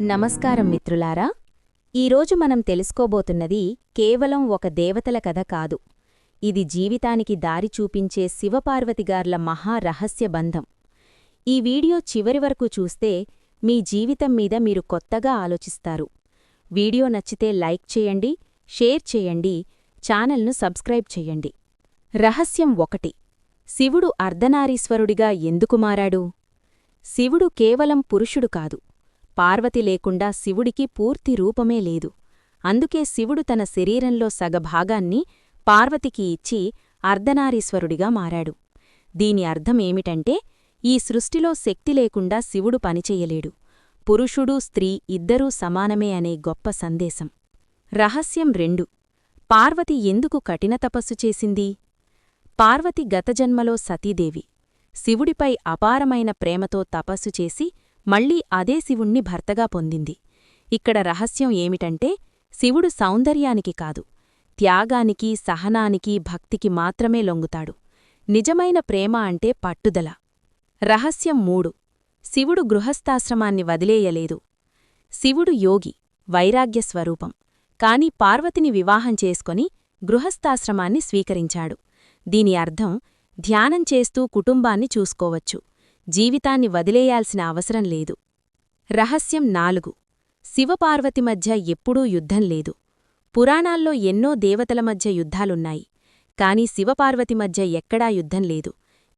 నమస్కారం మిత్రులారా ఈరోజు మనం తెలుసుకోబోతున్నది కేవలం ఒక దేవతల కథ కాదు. ఇది జీవితానికి దారి చూపించే శివపార్వతిగార్ల మహారహస్య బంధం. ఈ వీడియో చివరి వరకు చూస్తే మీ జీవితం మీద మీరు కొత్తగా ఆలోచిస్తారు. వీడియో నచ్చితే లైక్ చేయండి షేర్ చేయండి ఛానల్ను సబ్స్క్రైబ్ చేయండి. రహస్యం ఒకటి శివుడు అర్ధనారీశ్వరుడిగా ఎందుకు మారాడు? శివుడు కేవలం పురుషుడు కాదు. పార్వతి లేకుండా శివుడికి పూర్తి రూపమే లేదు. అందుకే శివుడు తన శరీరంలో సగభాగాన్ని పార్వతికి ఇచ్చి అర్ధనారీశ్వరుడిగా మారాడు. దీని అర్థమేమిటంటే ఈ సృష్టిలో శక్తి లేకుండా శివుడు పనిచెయ్యలేడు పురుషుడు స్త్రీ ఇద్దరూ సమానమే అనే గొప్ప సందేశం. రహస్యం రెండు. పార్వతి ఎందుకు కఠిన తపస్సు చేసింది? పార్వతి గతజన్మలో సతీదేవి. శివుడిపై అపారమైన ప్రేమతో తపస్సు చేసి మళ్ళీ అదే శివుణ్ణి భర్తగా పొందింది. ఇక్కడ రహస్యం ఏమిటంటే శివుడు సౌందర్యానికి కాదు త్యాగానికి సహనానికి భక్తికి మాత్రమే లొంగుతాడు. నిజమైన ప్రేమ అంటే పట్టుదల. రహస్యం మూడు. శివుడు గృహస్థాశ్రమాన్ని వదిలేయలేదు. శివుడు యోగి వైరాగ్య స్వరూపం. కాని పార్వతిని వివాహం చేసుకొని గృహస్థాశ్రమాన్ని స్వీకరించాడు. దీని అర్థం ధ్యానం చేస్తూ కుటుంబాన్ని చూసుకోవచ్చు. జీవితాన్ని వదిలేయాల్సిన అవసరం లేదు. రహస్యం నాలుగు. శివపార్వతి మధ్య ఎప్పుడూ యుద్ధం లేదు. పురాణాల్లో ఎన్నో దేవతల మధ్య యుద్ధాలున్నాయి. కాని శివపార్వతి మధ్య ఎక్కడా యుద్ధం లేదు.